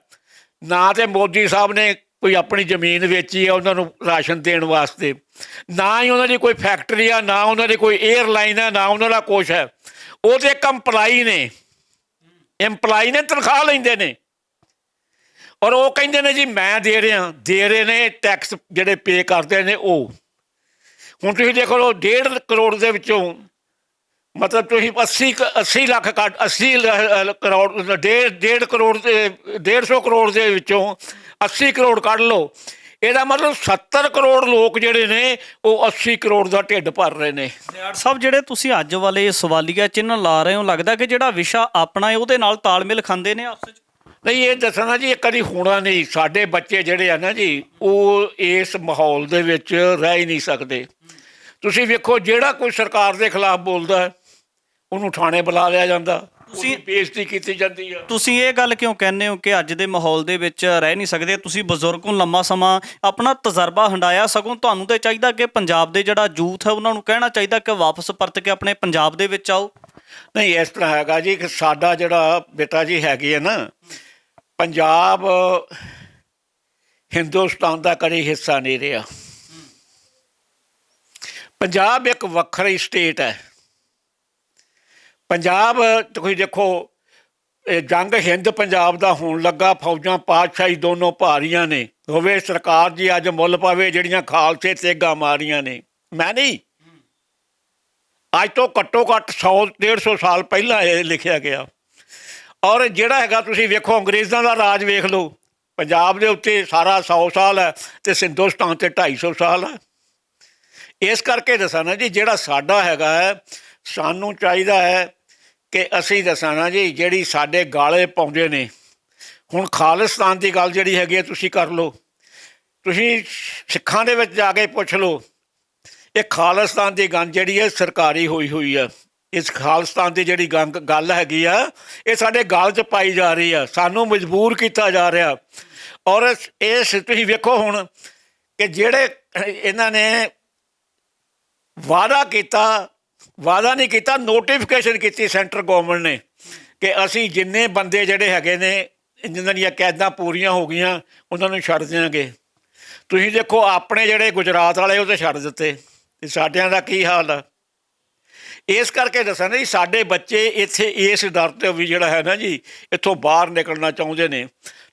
ਨਾ ਤੇ ਮੋਦੀ ਸਾਹਿਬ ਨੇ ਕੋਈ ਆਪਣੀ ਜ਼ਮੀਨ ਵੇਚੀ ਹੈ ਉਹਨਾਂ ਨੂੰ ਰਾਸ਼ਨ ਦੇਣ ਵਾਸਤੇ। ਨਾ ਹੀ ਉਹਨਾਂ ਦੀ ਕੋਈ ਫੈਕਟਰੀ ਆ, ਨਾ ਉਹਨਾਂ ਦੀ ਕੋਈ 에ਅਰਲਾਈਨ ਆ, ਨਾ ਉਹਨਾਂ ਦਾ ਕੁਛ ਹੈ। ਉਹ ਤੇ ਇੱਕ EMPLOYE ਨੇ। EMPLOYE ਨੇ ਤਨਖਾਹ ਲੈਂਦੇ ਨੇ। ਔਰ ਉਹ ਕਹਿੰਦੇ ਨੇ ਜੀ, ਮੈਂ ਦੇ ਰਿਹਾ, ਦੇ ਰਹੇ ਨੇ ਟੈਕਸ ਜਿਹੜੇ ਪੇ ਕਰਦੇ ਨੇ ਉਹ। ਹੁਣ ਤੁਸੀਂ ਦੇਖ ਲਓ 1.5 ਕਰੋੜ ਦੇ ਵਿੱਚੋਂ, ਮਤਲਬ ਤੁਸੀਂ 80 ਕ- 80 ਲੱਖ ਕੱਢ 80 ਲ- ਕਰੋੜ, ਡੇਢ ਡੇਢ ਕਰੋੜ ਦੇ 150 ਕਰੋੜ ਦੇ ਵਿੱਚੋਂ 80 ਕਰੋੜ ਕੱਢ ਲਓ। ਇਹਦਾ ਮਤਲਬ 70 ਕਰੋੜ ਲੋਕ ਜਿਹੜੇ ਨੇ, ਉਹ 80 ਕਰੋੜ ਦਾ ਢਿੱਡ ਭਰ ਰਹੇ ਨੇ। ਨਿਆੜ ਸਾਹਿਬ, ਜਿਹੜੇ ਤੁਸੀਂ ਅੱਜ ਵਾਲੇ ਸਵਾਲੀਆ ਚਿੰਨ੍ਹ ਲਾ ਰਹੇ ਹੋ, ਲੱਗਦਾ ਕਿ ਜਿਹੜਾ ਵਿਸ਼ਾ ਆਪਣਾ ਹੈ, ਉਹਦੇ ਨਾਲ ਤਾਲਮੇਲ ਖਾਂਦੇ ਨੇ, ਆਪਸ ਵਿੱਚ ਨਹੀਂ ਇਹ ਦੱਸਣਾ ਜੀ ਕਦੀ ਹੋਣਾ ਨਹੀਂ। ਸਾਡੇ ਬੱਚੇ ਜਿਹੜੇ ਆ ਨਾ ਜੀ ਉਹ ਇਸ ਮਾਹੌਲ ਦੇ ਵਿੱਚ ਰਹਿ ਹੀ ਨਹੀਂ ਸਕਦੇ। ਤੁਸੀਂ ਵੇਖੋ ਜਿਹੜਾ ਕੋਈ ਸਰਕਾਰ ਦੇ ਖਿਲਾਫ ਬੋਲਦਾ ਹੈ, ਉਹਨੂੰ ਥਾਣੇ ਬੁਲਾ ਲਿਆ ਜਾਂਦਾ। ਤੁਸੀਂ- ਬੇਇੱਜ਼ਤੀ ਕੀਤੀ ਜਾਂਦੀ ਆ। ਤੁਸੀਂ ਇਹ ਗੱਲ ਕਿਉਂ ਕਹਿੰਦੇ ਹੋ ਕਿ ਅੱਜ ਦੇ ਮਾਹੌਲ ਦੇ ਵਿੱਚ ਰਹਿ ਨਹੀਂ ਸਕਦੇ? ਤੁਸੀਂ ਬਜ਼ੁਰਗ ਨੂੰ ਲੰਮਾ ਸਮਾਂ ਆਪਣਾ ਤਜਰਬਾ ਹੰਡਾਇਆ ਸਗੋਂ ਤੁਹਾਨੂੰ ਤੇ ਚਾਹੀਦਾ ਕਿ ਪੰਜਾਬ ਦੇ ਜਿਹੜਾ ਯੂਥ ਹੈ ਉਹਨਾਂ ਨੂੰ ਕਹਿਣਾ ਚਾਹੀਦਾ ਕਿ ਵਾਪਸ ਪਰਤ ਕੇ ਆਪਣੇ ਪੰਜਾਬ ਦੇ ਵਿੱਚ ਆਓ। ਨਹੀਂ ਇਸ ਤਰ੍ਹਾਂ ਹੈਗਾ ਜੀ ਕਿ ਸਾਡਾ ਜਿਹੜਾ ਬੇਟਾ ਜੀ ਹੈਗੀ ਹੈ ਨਾ ਪੰਜਾਬ, ਹਿੰਦੁਸਤਾਨ ਦਾ ਕਦੇ ਹਿੱਸਾ ਨਹੀਂ ਰਿਹਾ। ਪੰਜਾਬ ਇੱਕ ਵੱਖਰੀ ਸਟੇਟ ਹੈ। ਪੰਜਾਬ, ਤੁਸੀਂ ਦੇਖੋ, ਇਹ ਜੰਗ ਹਿੰਦ ਪੰਜਾਬ ਦਾ ਹੋਣ ਲੱਗਾ, ਫੌਜਾਂ, ਪਾਤਸ਼ਾਹੀ ਦੋਨੋਂ ਭਾਰੀਆਂ ਨੇ। ਹੋਵੇ ਸਰਕਾਰ ਜੀ ਅੱਜ ਮੁੱਲ ਪਾਵੇ, ਜਿਹੜੀਆਂ ਖਾਲਸੇ ਤੇਗਾ ਮਾਰੀਆਂ ਨੇ। ਮੈਂ ਨਹੀਂ। ਅੱਜ ਤੋਂ ਘੱਟੋ ਘੱਟ 100 150 ਸਾਲ ਪਹਿਲਾਂ ਇਹ ਲਿਖਿਆ ਗਿਆ। ਔਰ ਜਿਹੜਾ ਹੈਗਾ ਤੁਸੀਂ ਵੇਖੋ, ਅੰਗਰੇਜ਼ਾਂ ਦਾ ਰਾਜ ਵੇਖ ਲਓ। ਪੰਜਾਬ ਦੇ ਉੱਤੇ ਸਾਰਾ 100 ਸਾਲ ਹੈ ਤੇ ਹਿੰਦੁਸਤਾਨ ਤੇ 250 ਸਾਲ ਹੈ। ਇਸ ਕਰਕੇ ਦੱਸਾਂ ਨਾ ਜੀ, ਜਿਹੜਾ ਸਾਡਾ ਹੈਗਾ ਹੈ, ਸਾਨੂੰ ਚਾਹੀਦਾ ਹੈ ਕਿ ਅਸੀਂ ਦੱਸਾਂ ਨਾ ਜੀ, ਜਿਹੜੀ ਸਾਡੇ ਗਾਲੇ ਪਾਉਂਦੇ ਨੇ। ਹੁਣ ਖਾਲਿਸਤਾਨ ਦੀ ਗੱਲ ਜਿਹੜੀ ਹੈਗੀ ਹੈ, ਤੁਸੀਂ ਕਰ ਲਓ। ਤੁਸੀਂ ਸਿੱਖਾਂ ਦੇ ਵਿੱਚ ਜਾ ਕੇ ਪੁੱਛ ਲਓ। ਇਹ ਖਾਲਿਸਤਾਨ ਦੀ ਗੱਲ ਜਿਹੜੀ ਹੈ, ਸਰਕਾਰੀ ਹੋਈ ਹੋਈ ਹੈ। ਇਸ ਖਾਲਿਸਤਾਨ ਦੀ ਜਿਹੜੀ ਗੰਗ ਗੱਲ ਹੈਗੀ ਆ, ਇਹ ਸਾਡੇ ਗਲ 'ਚ ਪਾਈ ਜਾ ਰਹੀ ਆ, ਸਾਨੂੰ ਮਜਬੂਰ ਕੀਤਾ ਜਾ ਰਿਹਾ। ਔਰ ਇਸ ਤੁਸੀਂ ਵੇਖੋ ਹੁਣ ਕਿ ਜਿਹੜੇ ਇਹਨਾਂ ਨੇ ਵਾਅਦਾ ਕੀਤਾ, ਵਾਅਦਾ ਨਹੀਂ ਕੀਤਾ ਨੋਟੀਫਿਕੇਸ਼ਨ ਕੀਤੀ ਸੈਂਟਰ ਗਵਰਨਮੈਂਟ ਨੇ ਕਿ ਅਸੀਂ ਜਿੰਨੇ ਬੰਦੇ ਜਿਹੜੇ ਹੈਗੇ ਨੇ, ਜਿਨ੍ਹਾਂ ਦੀਆਂ ਕੈਦਾਂ ਪੂਰੀਆਂ ਹੋ ਗਈਆਂ, ਉਹਨਾਂ ਨੂੰ ਛੱਡ ਦਿਆਂਗੇ। ਤੁਸੀਂ ਦੇਖੋ, ਆਪਣੇ ਜਿਹੜੇ ਗੁਜਰਾਤ ਵਾਲੇ, ਉਹ ਤੇ ਛੱਡ ਦਿੱਤੇ। ਤੇ ਸਾਡਿਆਂ ਦਾ ਕੀ ਹਾਲ ਆ? ਇਸ ਕਰਕੇ ਦੱਸਾਂ ਜੀ, ਸਾਡੇ ਬੱਚੇ ਇੱਥੇ ਇਸ ਡਰ ਤੇ ਵੀ ਜਿਹੜਾ ਹੈ ਨਾ ਜੀ, ਇੱਥੋਂ ਬਾਹਰ ਨਿਕਲਣਾ ਚਾਹੁੰਦੇ ਨੇ।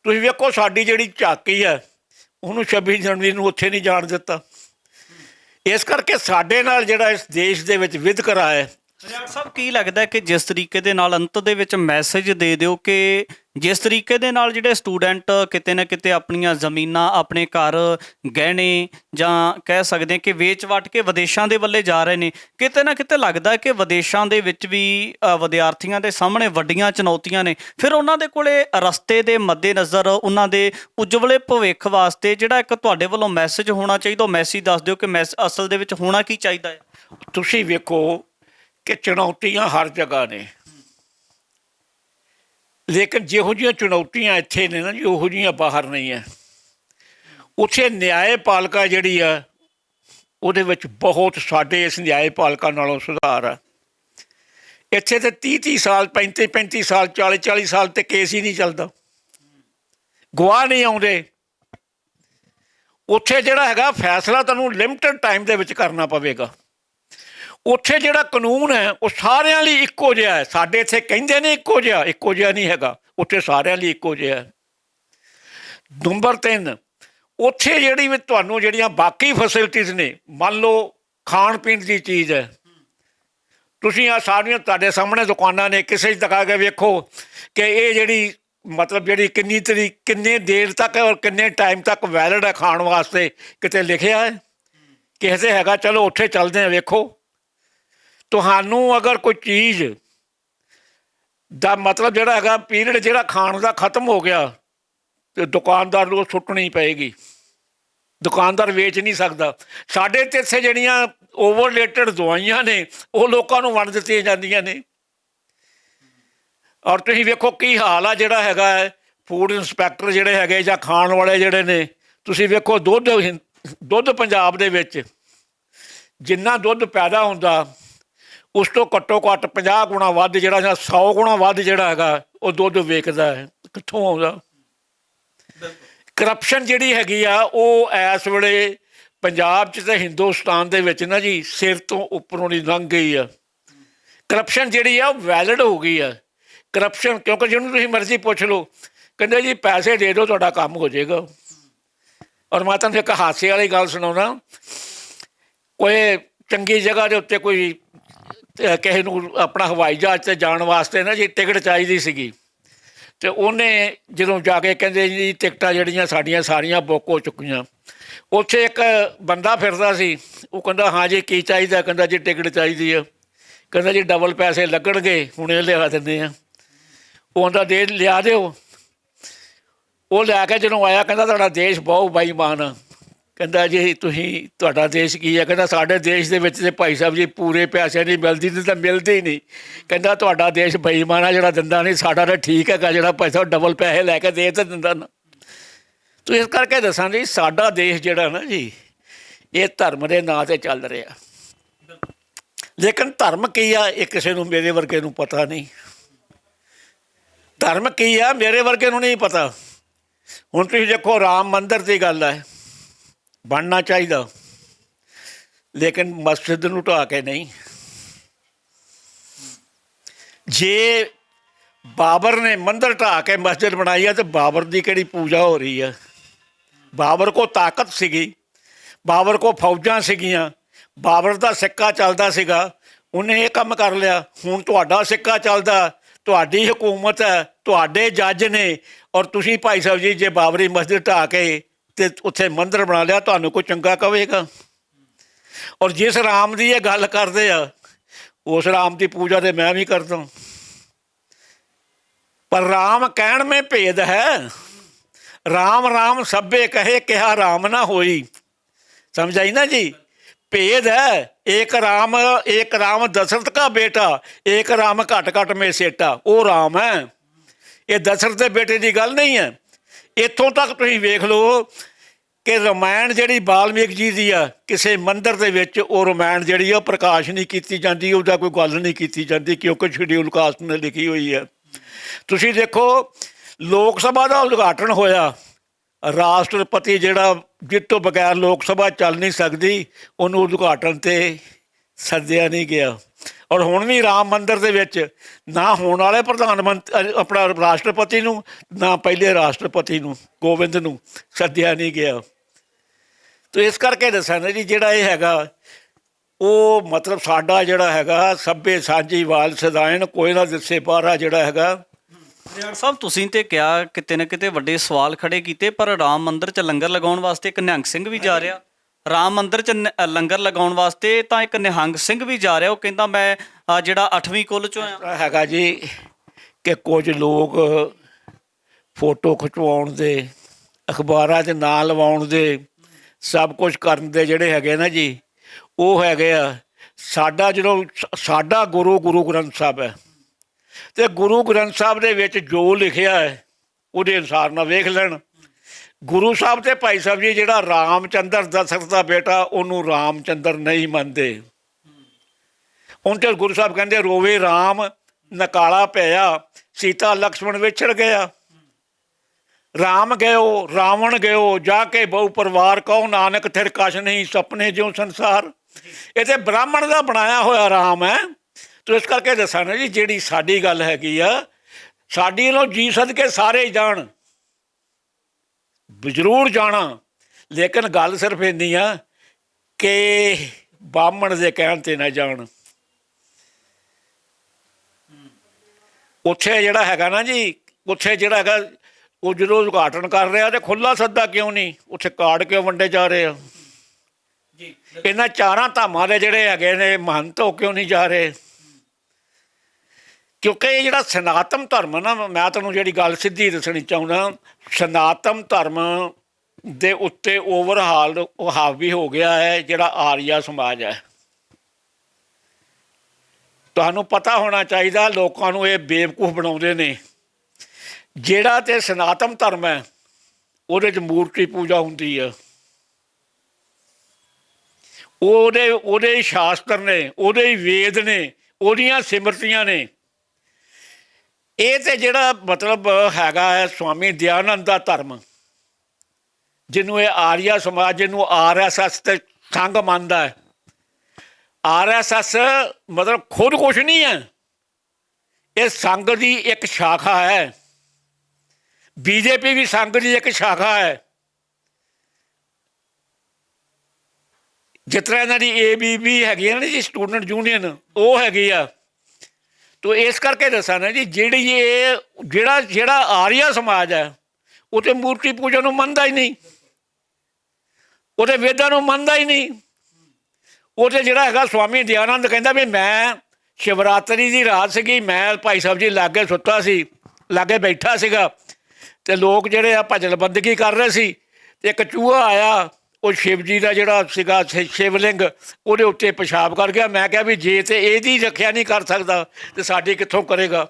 ਤੁਸੀਂ ਵੇਖੋ ਸਾਡੀ ਜਿਹੜੀ ਝਾਕੀ ਹੈ, ਉਹਨੂੰ 26 ਜਨਵਰੀ ਨੂੰ ਉੱਥੇ ਨਹੀਂ ਜਾਣ ਦਿੱਤਾ। ਇਸ ਕਰਕੇ ਸਾਡੇ ਨਾਲ ਜਿਹੜਾ ਇਸ ਦੇਸ਼ ਦੇ ਵਿੱਚ ਵਿਤਕਰਾ ਹੈ ਰਿਆੜ ਸਾਹਿਬ, ਕੀ ਲੱਗਦਾ ਕਿ ਜਿਸ ਤਰੀਕੇ ਦੇ ਨਾਲ ਅੰਤ ਦੇ ਵਿੱਚ ਮੈਸੇਜ ਦੇ ਦਿਓ ਕਿ ਜਿਸ ਤਰੀਕੇ ਦੇ ਨਾਲ ਜਿਹੜੇ ਸਟੂਡੈਂਟ ਕਿਤੇ ਨਾ ਕਿਤੇ ਆਪਣੀਆਂ ਜ਼ਮੀਨਾਂ ਆਪਣੇ ਘਰ ਗਹਿਣੇ ਜਾਂ ਕਹਿ ਸਕਦੇ ਹਾਂ ਕਿ ਵੇਚ-ਵਟ ਕੇ ਵਿਦੇਸ਼ਾਂ ਦੇ ਵੱਲੇ ਜਾ ਰਹੇ ਨੇ, ਕਿਤੇ ਨਾ ਕਿਤੇ ਲੱਗਦਾ ਕਿ ਵਿਦੇਸ਼ਾਂ ਦੇ ਵਿੱਚ ਵੀ ਵਿਦਿਆਰਥੀਆਂ ਦੇ ਸਾਹਮਣੇ ਵੱਡੀਆਂ ਚੁਣੌਤੀਆਂ ਨੇ। ਫਿਰ ਉਹਨਾਂ ਦੇ ਕੋਲੇ ਰਸਤੇ ਦੇ ਮੱਦੇਨਜ਼ਰ ਉਹਨਾਂ ਦੇ ਉਜਵਲੇ ਭਵਿੱਖ ਵਾਸਤੇ ਜਿਹੜਾ ਇੱਕ ਤੁਹਾਡੇ ਵੱਲੋਂ ਮੈਸੇਜ ਹੋਣਾ ਚਾਹੀਦਾ, ਉਹ ਮੈਸੇਜ ਦੱਸ ਦਿਓ ਕਿ ਮੈਸ ਅਸਲ ਦੇ ਵਿੱਚ ਹੋਣਾ ਕੀ ਚਾਹੀਦਾ ਹੈ? ਤੁਸੀਂ ਵੇਖੋ ਕਿ ਚੁਣੌਤੀਆਂ ਹਰ ਜਗ੍ਹਾ ਨੇ। ਲੇਕਿਨ ਜਿਹੋ ਜਿਹੀਆਂ ਚੁਣੌਤੀਆਂ ਇੱਥੇ ਨੇ ਨਾ ਜੀ ਉਹੋ ਜਿਹੀਆਂ ਬਾਹਰ ਨਹੀਂ ਹੈ ਉੱਥੇ ਨਿਆਂਪਾਲਿਕਾ ਜਿਹੜੀ ਆ, ਉਹਦੇ ਵਿੱਚ ਬਹੁਤ ਸਾਡੇ ਇਸ ਨਿਆਏ ਨਿਆਂਪਾਲਿਕਾ ਨਾਲੋਂ ਸੁਧਾਰ ਆ। ਇੱਥੇ ਤੇ 30 30 ਸਾਲ 35 35 ਸਾਲ 40 40 ਸਾਲ ਤੇ ਕੇਸ ਹੀ ਨਹੀਂ ਚੱਲਦਾ। ਗਵਾਹ ਨਹੀਂ ਆਉਂਦੇ। ਉੱਥੇ ਜਿਹੜਾ ਹੈਗਾ, ਫੈਸਲਾ ਤੁਹਾਨੂੰ ਲਿਮਟਿਡ ਟਾਈਮ ਦੇ ਵਿੱਚ ਕਰਨਾ ਪਵੇਗਾ। ਉੱਥੇ ਜਿਹੜਾ ਕਾਨੂੰਨ ਹੈ, ਉਹ ਸਾਰਿਆਂ ਲਈ ਇੱਕੋ ਜਿਹਾ ਹੈ। ਸਾਡੇ ਇੱਥੇ ਕਹਿੰਦੇ ਨੇ ਇੱਕੋ ਜਿਹਾ ਇੱਕੋ ਜਿਹਾ ਨਹੀਂ ਹੈਗਾ। ਉੱਥੇ ਸਾਰਿਆਂ ਲਈ ਇੱਕੋ ਜਿਹਾ ਹੈ। ਨੰਬਰ 3 ਉੱਥੇ ਜਿਹੜੀ ਵੀ ਤੁਹਾਨੂੰ ਜਿਹੜੀਆਂ ਬਾਕੀ ਫੈਸਿਲਿਟੀਆਂ ਨੇ, ਮੰਨ ਲਓ ਖਾਣ ਪੀਣ ਦੀ ਚੀਜ਼ ਹੈ। ਤੁਸੀਂ ਆ ਸਾਰੀਆਂ ਤੁਹਾਡੇ ਸਾਹਮਣੇ ਦੁਕਾਨਾਂ ਨੇ, ਕਿਸੇ ਚ ਦਿਖਾ ਕੇ ਵੇਖੋ ਕਿ ਇਹ ਜਿਹੜੀ ਮਤਲਬ ਜਿਹੜੀ ਕਿੰਨੀ ਤਰੀਕ, ਕਿੰਨੇ ਦੇਰ ਤੱਕ ਔਰ ਕਿੰਨੇ ਟਾਈਮ ਤੱਕ ਵੈਲਿਡ ਹੈ ਖਾਣ ਵਾਸਤੇ, ਕਿਤੇ ਲਿਖਿਆ ਹੈ? ਕਿਸੇ ਹੈਗਾ, ਚਲੋ ਉੱਥੇ ਚੱਲਦੇ ਆ ਵੇਖੋ। ਤੁਹਾਨੂੰ ਅਗਰ ਕੋਈ ਚੀਜ਼ ਦਾ ਮਤਲਬ ਜਿਹੜਾ ਹੈਗਾ, ਪੀਰੀਅਡ ਜਿਹੜਾ ਖਾਣ ਦਾ ਖਤਮ ਹੋ ਗਿਆ, ਤੇ ਦੁਕਾਨਦਾਰ ਨੂੰ ਸੁੱਟਣੀ ਪਏਗੀ। ਦੁਕਾਨਦਾਰ ਵੇਚ ਨਹੀਂ ਸਕਦਾ। ਸਾਡੇ ਤੇ ਇੱਥੇ ਜਿਹੜੀਆਂ ਓਵਰਰੇਟਡ ਦਵਾਈਆਂ ਨੇ, ਉਹ ਲੋਕਾਂ ਨੂੰ ਵੰਡ ਦਿੱਤੀਆਂ ਜਾਂਦੀਆਂ ਨੇ। ਔਰ ਤੁਸੀਂ ਵੇਖੋ ਕੀ ਹਾਲ ਆ ਜਿਹੜਾ ਹੈਗਾ ਹੈ ਫੂਡ ਇੰਸਪੈਕਟਰ ਜਿਹੜੇ ਹੈਗੇ ਜਾਂ ਖਾਣ ਵਾਲੇ ਜਿਹੜੇ ਨੇ। ਤੁਸੀਂ ਵੇਖੋ ਦੁੱਧ ਦੁੱਧ ਪੰਜਾਬ ਦੇ ਵਿੱਚ ਜਿੰਨਾ ਦੁੱਧ ਪੈਦਾ ਹੁੰਦਾ ਉਸ ਤੋਂ ਘੱਟੋ ਘੱਟ 50 ਗੁਣਾ ਵੱਧ ਜਿਹੜਾ ਜਾਂ 100 ਗੁਣਾ ਵੱਧ ਜਿਹੜਾ ਹੈਗਾ ਉਹ ਦੁੱਧ ਵੇਚਦਾ ਹੈ। ਕਿੱਥੋਂ ਆਉਂਦਾ? ਕਰਪਸ਼ਨ ਜਿਹੜੀ ਹੈਗੀ ਆ ਉਹ ਇਸ ਵੇਲੇ ਪੰਜਾਬ 'ਚ ਤੇ ਹਿੰਦੁਸਤਾਨ ਦੇ ਵਿੱਚ ਨਾ ਜੀ ਸਿਰ ਤੋਂ ਉੱਪਰੋਂ ਦੀ ਲੰਘ ਗਈ ਆ। ਕਰਪਸ਼ਨ ਜਿਹੜੀ ਆ ਵੈਲਿਡ ਹੋ ਗਈ ਆ। ਕਰਪਸ਼ਨ ਕਿਉਂਕਿ ਜਿਹਨੂੰ ਤੁਸੀਂ ਮਰਜ਼ੀ ਪੁੱਛ ਲਓ ਕਹਿੰਦੇ ਜੀ ਪੈਸੇ ਦੇ ਦਿਓ ਤੁਹਾਡਾ ਕੰਮ ਹੋ ਜਾਏਗਾ। ਔਰ ਮੈਂ ਤੁਹਾਨੂੰ ਇੱਕ ਹਾਸੇ ਵਾਲੀ ਗੱਲ ਸੁਣਾਉਣਾ ਕੋਈ ਚੰਗੀ ਜਗ੍ਹਾ ਦੇ ਉੱਤੇ ਕੋਈ ਕਿਸੇ ਨੂੰ ਆਪਣਾ ਹਵਾਈ ਜਹਾਜ਼ ਤੇ ਜਾਣ ਵਾਸਤੇ ਨਾ ਜੀ ਟਿਕਟ ਚਾਹੀਦੀ ਸੀਗੀ। ਤੇ ਉਹਨੇ ਜਦੋਂ ਜਾ ਕੇ ਕਹਿੰਦੇ ਜੀ ਟਿਕਟਾਂ ਜਿਹੜੀਆਂ ਸਾਡੀਆਂ ਸਾਰੀਆਂ ਬੁੱਕ ਹੋ ਚੁੱਕੀਆਂ। ਉੱਥੇ ਇੱਕ ਬੰਦਾ ਫਿਰਦਾ ਸੀ, ਉਹ ਕਹਿੰਦਾ, ਹਾਂ ਜੀ, ਕੀ ਚਾਹੀਦਾ? ਕਹਿੰਦਾ, ਜੀ, ਟਿਕਟ ਚਾਹੀਦੀ ਆ। ਕਹਿੰਦਾ, ਜੀ, ਡਬਲ ਪੈਸੇ ਲੱਗਣਗੇ, ਹੁਣੇ ਲਿਆ ਦਿੰਦੇ ਆ। ਉਹ ਕਹਿੰਦਾ, ਦੇ, ਲਿਆ ਦਿਓ। ਉਹ ਲੈ ਕੇ ਜਦੋਂ ਆਇਆ, ਕਹਿੰਦਾ, ਤੁਹਾਡਾ ਦੇਸ਼ ਬਹੁਤ ਬਾਈਮਾਨ ਆ। ਕਹਿੰਦਾ ਜੀ, ਤੁਸੀਂ, ਤੁਹਾਡਾ ਦੇਸ਼ ਕੀ ਹੈ? ਕਹਿੰਦਾ, ਸਾਡੇ ਦੇਸ਼ ਦੇ ਵਿੱਚ ਤੇ ਭਾਈ ਸਾਹਿਬ ਜੀ ਪੂਰੇ ਪੈਸੇ ਨਹੀਂ ਮਿਲਦੀ ਤੇ ਤਾਂ ਮਿਲਦੇ ਹੀ ਨਹੀਂ। ਕਹਿੰਦਾ, ਤੁਹਾਡਾ ਦੇਸ਼ ਬੇਈਮਾਨ ਆ, ਜਿਹੜਾ ਦਿੰਦਾ ਨਹੀਂ, ਸਾਡਾ ਤਾਂ ਠੀਕ ਹੈਗਾ, ਜਿਹੜਾ ਭਾਈ ਸਾਹਿਬ ਡਬਲ ਪੈਸੇ ਲੈ ਕੇ ਦੇ ਤੇ ਦਿੰਦਾ ਨਾ। ਤੋ ਇਸ ਕਰਕੇ ਦੱਸਾਂ ਜੀ, ਸਾਡਾ ਦੇਸ਼ ਜਿਹੜਾ ਨਾ ਜੀ, ਇਹ ਧਰਮ ਦੇ ਨਾਂ ਤੇ ਚੱਲ ਰਿਹਾ। ਲੇਕਿਨ ਧਰਮ ਕੀ ਆ, ਇਹ ਕਿਸੇ ਨੂੰ, ਮੇਰੇ ਵਰਗੇ ਨੂੰ ਪਤਾ ਨਹੀਂ। ਧਰਮ ਕੀ ਆ, ਮੇਰੇ ਵਰਗੇ ਨੂੰ ਨਹੀਂ ਪਤਾ। ਹੁਣ ਤੁਸੀਂ ਦੇਖੋ, ਰਾਮ ਮੰਦਿਰ ਦੀ ਗੱਲ ਹੈ। ਬਣਨਾ ਚਾਹੀਦਾ। ਲੇਕਿਨ ਮਸਜਿਦ ਨੂੰ ਢਾ ਕੇ ਨਹੀਂ। ਜੇ ਬਾਬਰ ਨੇ ਮੰਦਰ ਢਾ ਕੇ ਮਸਜਿਦ ਬਣਾਈ ਹੈ ਤੇ ਬਾਬਰ ਦੀ ਕਿਹੜੀ ਪੂਜਾ ਹੋ ਰਹੀ ਹੈ ਬਾਬਰ ਕੋ ਤਾਕਤ ਸੀਗੀ, ਬਾਬਰ ਕੋ ਫੌਜਾਂ ਸੀਗੀਆਂ, ਬਾਬਰ ਦਾ ਸਿੱਕਾ ਚੱਲਦਾ ਸੀਗਾ, ਉਹਨੇ ਇਹ ਕੰਮ ਕਰ ਲਿਆ, ਹੁਣ ਤੁਹਾਡਾ ਸਿੱਕਾ ਚੱਲਦਾ, ਤੁਹਾਡੀ ਹਕੂਮਤ ਹੈ, ਤੁਹਾਡੇ ਜੱਜ ਨੇ, ਔਰ ਤੁਸੀਂ ਭਾਈ ਸਾਹਿਬ ਜੀ, ਜੇ ਬਾਬਰੀ ਮਸਜਿਦ ਢਾ ਕੇ ਤੇ ਉੱਥੇ ਮੰਦਰ ਬਣਾ ਲਿਆ, ਤੁਹਾਨੂੰ ਕੋਈ ਚੰਗਾ ਕਹੇਗਾ। ਔਰ ਜਿਸ ਰਾਮ ਦੀ ਇਹ ਗੱਲ ਕਰਦੇ ਆ, ਉਸ ਰਾਮ ਦੀ ਪੂਜਾ ਤੇ ਮੈਂ ਵੀ ਕਰਦਾ ਪਰ ਰਾਮ ਕਹਿਣ ਮੇ ਭੇਦ ਹੈ, ਰਾਮ ਰਾਮ ਸਭੇ ਕਹੇ, ਕਿਹਾ ਰਾਮ ਨਾ ਹੋਈ। ਸਮਝ ਆਈ ਨਾ ਜੀ? ਭੇਦ ਹੈ ਇੱਕ ਰਾਮ ਇੱਕ ਰਾਮ ਦਸ਼ਰਥ ਦਾ ਬੇਟਾ ਇੱਕ ਰਾਮ ਘਟ ਘਟ ਮੇ ਸੇਟਾ, ਉਹ ਰਾਮ ਹੈ। ਇਹ ਦਸ਼ਰਥ ਦੇ ਬੇਟੇ ਦੀ ਗੱਲ ਨਹੀਂ ਹੈ। ਇੱਥੋਂ ਤੱਕ ਤੁਸੀਂ ਵੇਖ ਲਓ ਕਿ ਰਮਾਇਣ ਜਿਹੜੀ ਬਾਲਮੀਕ ਜੀ ਦੀ ਆ, ਕਿਸੇ ਮੰਦਰ ਦੇ ਵਿੱਚ ਉਹ ਰਮਾਇਣ ਜਿਹੜੀ ਆ, ਉਹ ਪ੍ਰਕਾਸ਼ ਨਹੀਂ ਕੀਤੀ ਜਾਂਦੀ, ਉਹਦਾ ਕੋਈ ਗੱਲ ਨਹੀਂ ਕੀਤੀ ਜਾਂਦੀ, ਕਿਉਂਕਿ ਸ਼ਡਿਊਲ ਕਾਸਟ ਨੇ ਲਿਖੀ ਹੋਈ ਹੈ ਤੁਸੀਂ ਦੇਖੋ, ਲੋਕ ਸਭਾ ਦਾ ਉਦਘਾਟਨ ਹੋਇਆ। ਰਾਸ਼ਟਰਪਤੀ ਜਿਹੜਾ, ਜਿੱਤੋਂ ਬਗੈਰ ਲੋਕ ਸਭਾ ਚੱਲ ਨਹੀਂ ਸਕਦੀ, ਉਹਨੂੰ ਉਦਘਾਟਨ ਤੇ ਸੱਦਿਆ ਨਹੀਂ ਗਿਆ। ਔਰ ਹੁਣ ਵੀ ਰਾਮ ਮੰਦਿਰ ਦੇ ਵਿੱਚ ਨਾ ਹੋਣ ਵਾਲੇ ਪ੍ਰਧਾਨ ਮੰਤਰੀ ਆਪਣਾ ਰਾਸ਼ਟਰਪਤੀ ਨੂੰ, ਨਾ ਪਹਿਲੇ ਰਾਸ਼ਟਰਪਤੀ ਨੂੰ ਗੋਬਿੰਦ ਨੂੰ ਸੱਦਿਆ ਨਹੀਂ ਗਿਆ। ਤੋ ਇਸ ਕਰਕੇ ਦੱਸਾਂ ਨਾ ਜੀ, ਜਿਹੜਾ ਇਹ ਹੈਗਾ, ਉਹ ਮਤਲਬ ਸਾਡਾ ਜਿਹੜਾ ਹੈਗਾ, ਸਭੇ ਸਾਂਝੀ ਵਾਲ ਸਦਾਇਨ ਕੋਈ ਨਾ ਦਿਸੇ ਬਾਹਰਾ ਜਿਹੜਾ ਹੈਗਾ। ਰਿਆੜ ਸਾਹਿਬ, ਤੁਸੀਂ ਤੇ ਕਿਹਾ ਕਿਤੇ ਨਾ ਕਿਤੇ ਵੱਡੇ ਸਵਾਲ ਖੜੇ ਕੀਤੇ, ਪਰ ਰਾਮ ਮੰਦਿਰ 'ਚ ਲੰਗਰ ਲਗਾਉਣ ਵਾਸਤੇ ਇੱਕ ਨਿਹੰਗ ਸਿੰਘ ਵੀ ਜਾ ਰਿਹਾ। ਰਾਮ ਮੰਦਿਰ 'ਚ ਨ- ਲੰਗਰ ਲਗਾਉਣ ਵਾਸਤੇ ਤਾਂ ਇੱਕ ਨਿਹੰਗ ਸਿੰਘ ਵੀ ਜਾ ਰਿਹਾ। ਉਹ ਕਹਿੰਦਾ ਮੈਂ ਅ, ਜਿਹੜਾ 8ਵੀਂ ਕੁੱਲ 'ਚੋਂ ਆ। ਹੈਗਾ ਜੀ ਕਿ ਕੁਝ ਲੋਕ ਫੋਟੋ ਖਿਚਵਾਉਣ ਦੇ ਅਖਬਾਰਾਂ 'ਚ ਨਾਂ ਲਵਾਉਣ ਦੇ ਸਭ ਕੁਝ ਕਰਨ ਦੇ ਜਿਹੜੇ ਹੈਗੇ ਨਾ ਜੀ ਉਹ ਹੈਗੇ ਆ। ਸਾਡਾ ਜਦੋਂ ਸ- ਸਾਡਾ ਗੁਰੂ ਗੁਰੂ ਗ੍ਰੰਥ ਸਾਹਿਬ ਹੈ। ਤੇ ਗੁਰੂ ਗ੍ਰੰਥ ਸਾਹਿਬ ਦੇ ਵਿੱਚ ਜੋ ਲਿਖਿਆ ਹੈ ਉਹਦੇ ਅਨੁਸਾਰ ਨਾਲ ਵੇਖ ਲੈਣ। ਗੁਰੂ ਸਾਹਿਬ ਤੇ ਭਾਈ ਸਾਹਿਬ ਜੀ, ਜਿਹੜਾ ਰਾਮਚੰਦਰ ਦਸ਼ਰਥ ਦਾ ਬੇਟਾ, ਉਹਨੂੰ ਰਾਮਚੰਦਰ ਨਹੀਂ ਮੰਨਦੇ। ਹੁਣ ਤੇ ਗੁਰੂ ਸਾਹਿਬ ਕਹਿੰਦੇ, ਰੋਵੇ ਰਾਮ, ਨਕਾਲਾ ਪਿਆ ਸੀਤਾ ਲక్ష్మణ ਵਿਛੜ ਗਿਆ। ਰਾਮ ਗਇਓ, ਰਾਵਣ ਗਇਓ, ਜਾ ਕੇ ਬਹੁ ਪਰਿਵਾਰ ਕਉ ਨਾਨਕ ਥਿਰ ਕਛ ਨਹੀਂ, ਸੁਪਨੇ ਜਿਉ ਸੰਸਾਰ। ਇਹ ਤੇ ਬ੍ਰਾਹਮਣ ਦਾ ਬਣਾਇਆ ਹੋਇਆ ਰਾਮ ਹੈ। ਤੋ ਇਸ ਕਰਕੇ ਦੱਸਣਾ ਜੀ, ਜਿਹੜੀ ਸਾਡੀ ਗੱਲ ਹੈਗੀ ਆ, ਸਾਡੀ ਨੂੰ ਜੀ ਸਦਕੇ ਸਾਰੇ ਜਾਣ। ਜ਼ਰੂਰ ਜਾਣਾ। ਲੇਕਿਨ ਗੱਲ ਸਿਰਫ ਇੰਨੀ ਆ ਕਿ ਬਾਹਮਣ ਦੇ ਕਹਿਣ ਤੇ ਨਾ ਜਾਣ। ਉੱਥੇ ਜਿਹੜਾ ਹੈਗਾ ਨਾ ਜੀ ਉੱਥੇ ਜਿਹੜਾ ਹੈਗਾ ਉਹ ਜਦੋਂ ਉਦਘਾਟਨ ਕਰ ਰਿਹਾ ਤੇ ਖੁੱਲਾ ਸੱਦਾ ਕਿਉਂ ਨਹੀਂ? ਉੱਥੇ ਕਾਰਡ ਕਿਉਂ ਵੰਡੇ ਜਾ ਰਹੇ ਆ? ਜੀ ਇਹਨਾਂ ਚਾਰਾਂ ਧਾਮਾਂ ਦੇ ਜਿਹੜੇ ਹੈਗੇ ਨੇ ਮਹੰਤ ਉਹ ਕਿਉਂ ਨਹੀਂ ਜਾ ਰਹੇ? ਕਿਉਂਕਿ ਇਹ ਜਿਹੜਾ ਸਨਾਤਨ ਧਰਮ ਨਾ, ਮੈਂ ਤੁਹਾਨੂੰ ਜਿਹੜੀ ਗੱਲ ਸਿੱਧੀ ਦੱਸਣੀ ਚਾਹੁੰਦਾ, ਸਨਾਤਨ ਧਰਮ ਦੇ ਉੱਤੇ ਓਵਰਹਾਲ ਹਾਵੀ ਹੋ ਗਿਆ ਹੈ, ਜਿਹੜਾ ਆਰੀਆ ਸਮਾਜ ਹੈ। ਤੁਹਾਨੂੰ ਪਤਾ ਹੋਣਾ ਚਾਹੀਦਾ, ਲੋਕਾਂ ਨੂੰ ਇਹ ਬੇਵਕੂਫ ਬਣਾਉਂਦੇ ਨੇ। ਜਿਹੜਾ ਤੇ ਸਨਾਤਨ ਧਰਮ ਹੈ, ਉਹਦੇ 'ਚ ਮੂਰਤੀ ਪੂਜਾ ਹੁੰਦੀ ਹੈ ਉਹਦੇ ਉਹਦੇ ਸ਼ਾਸਤਰ ਨੇ, ਉਹਦੇ ਹੀ ਵੇਦ ਨੇ, ਉਹਦੀਆਂ ਸਿਮਰਤੀਆਂ ਨੇ। ਇਹ ਤੇ ਜਿਹੜਾ ਮਤਲਬ ਹੈਗਾ ਹੈ ਸਵਾਮੀ ਦਿਆਨੰਦ ਦਾ ਧਰਮ, ਜਿਹਨੂੰ ਇਹ ਆਰੀਆ ਸਮਾਜ, ਜਿਹਨੂੰ ਆਰਐਸਐਸ ਤੇ ਸੰਗ ਮੰਨਦਾ ਹੈ। ਆਰਐਸਐਸ ਮਤਲਬ ਖੁਦ ਕੁਛ ਨਹੀਂ ਹੈ। ਇਹ ਸੰਗ ਦੀ ਇੱਕ ਸ਼ਾਖਾ ਹੈ। ਬੀਜੇਪੀ ਵੀ ਸੰਗ ਦੀ ਇੱਕ ਸ਼ਾਖਾ ਹੈ। ਜਿਸ ਤਰ੍ਹਾਂ ਇਹਨਾਂ ਦੀ ਏਬੀਬੀ ਹੈਗੀ ਹੈ ਨਾ ਜੀ ਸਟੂਡੈਂਟ ਯੂਨੀਅਨ ਉਹ ਹੈਗੀ ਆ। ਤੋ ਇਸ ਕਰਕੇ ਦੱਸਾਂ ਨਾ ਜੀ, ਜਿਹੜੀ ਇਹ ਜਿਹੜਾ ਜਿਹੜਾ ਆਰੀਆ ਸਮਾਜ ਹੈ, ਉਹ ਤੇ ਮੂਰਤੀ ਪੂਜਾ ਨੂੰ ਮੰਨਦਾ ਹੀ ਨਹੀਂ। ਉਹਦੇ ਵੇਦਾਂ ਨੂੰ ਮੰਨਦਾ ਹੀ ਨਹੀਂ। ਉਹ ਤੇ ਜਿਹੜਾ ਹੈਗਾ ਸਵਾਮੀ ਦਿਆਨੰਦ ਕਹਿੰਦਾ ਵੀ ਮੈਂ ਸ਼ਿਵਰਾਤਰੀ ਦੀ ਰਾਤ ਸੀਗੀ, ਮੈਂ ਭਾਈ ਸਾਹਿਬ ਜੀ ਲਾਗੇ ਸੁੱਤਾ ਸੀ, ਲਾਗੇ ਬੈਠਾ ਸੀਗਾ, ਤੇ ਲੋਕ ਜਿਹੜੇ ਆ ਭਜਨ ਬੰਦਗੀ ਕਰ ਰਹੇ ਸੀ, ਤੇ ਇੱਕ ਚੂਹਾ ਆਇਆ ਉਹ ਸ਼ਿਵ ਜੀ ਦਾ ਜਿਹੜਾ ਸੀਗਾ ਸ਼ਿ- ਸ਼ਿਵਲਿੰਗ, ਉਹਦੇ ਉੱਤੇ ਪਿਸ਼ਾਬ ਕਰ ਗਿਆ। ਮੈਂ ਕਿਹਾ ਵੀ ਜੇ ਤੇ ਇਹਦੀ ਰੱਖਿਆ ਨਹੀਂ ਕਰ ਸਕਦਾ, ਤੇ ਸਾਡੀ ਕਿੱਥੋਂ ਕਰੇਗਾ?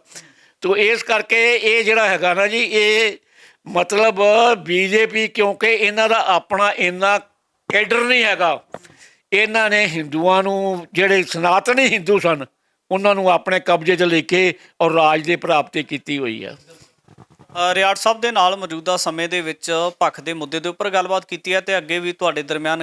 ਤੋ ਇਸ ਕਰਕੇ ਇਹ ਜਿਹੜਾ ਹੈਗਾ ਨਾ ਜੀ, ਇਹ ਮਤਲਬ ਬੀਜੇਪੀ ਕਿਉਂਕਿ ਇਹਨਾਂ ਦਾ ਆਪਣਾ ਇੰਨਾ ਕੈਡਰ ਨਹੀਂ ਹੈਗਾ। ਇਹਨਾਂ ਨੇ ਹਿੰਦੂਆਂ ਨੂੰ, ਜਿਹੜੇ ਸਨਾਤਨੀ ਹਿੰਦੂ ਸਨ, ਉਹਨਾਂ ਨੂੰ ਆਪਣੇ ਕਬਜ਼ੇ 'ਚ ਲੈ ਕੇ ਔਰ ਰਾਜ ਦੀ ਪ੍ਰਾਪਤੀ ਕੀਤੀ ਹੋਈ ਹੈ ਰਿਆੜ ਸਾਹਿਬ ਦੇ ਨਾਲ ਮੌਜੂਦਾ ਸਮੇਂ ਦੇ ਵਿੱਚ ਪੱਖ ਦੇ ਮੁੱਦੇ ਦੇ ਉੱਪਰ ਗੱਲਬਾਤ ਕੀਤੀ ਹੈ ਤੇ ਅੱਗੇ ਵੀ ਤੁਹਾਡੇ ਦਰਮਿਆਨ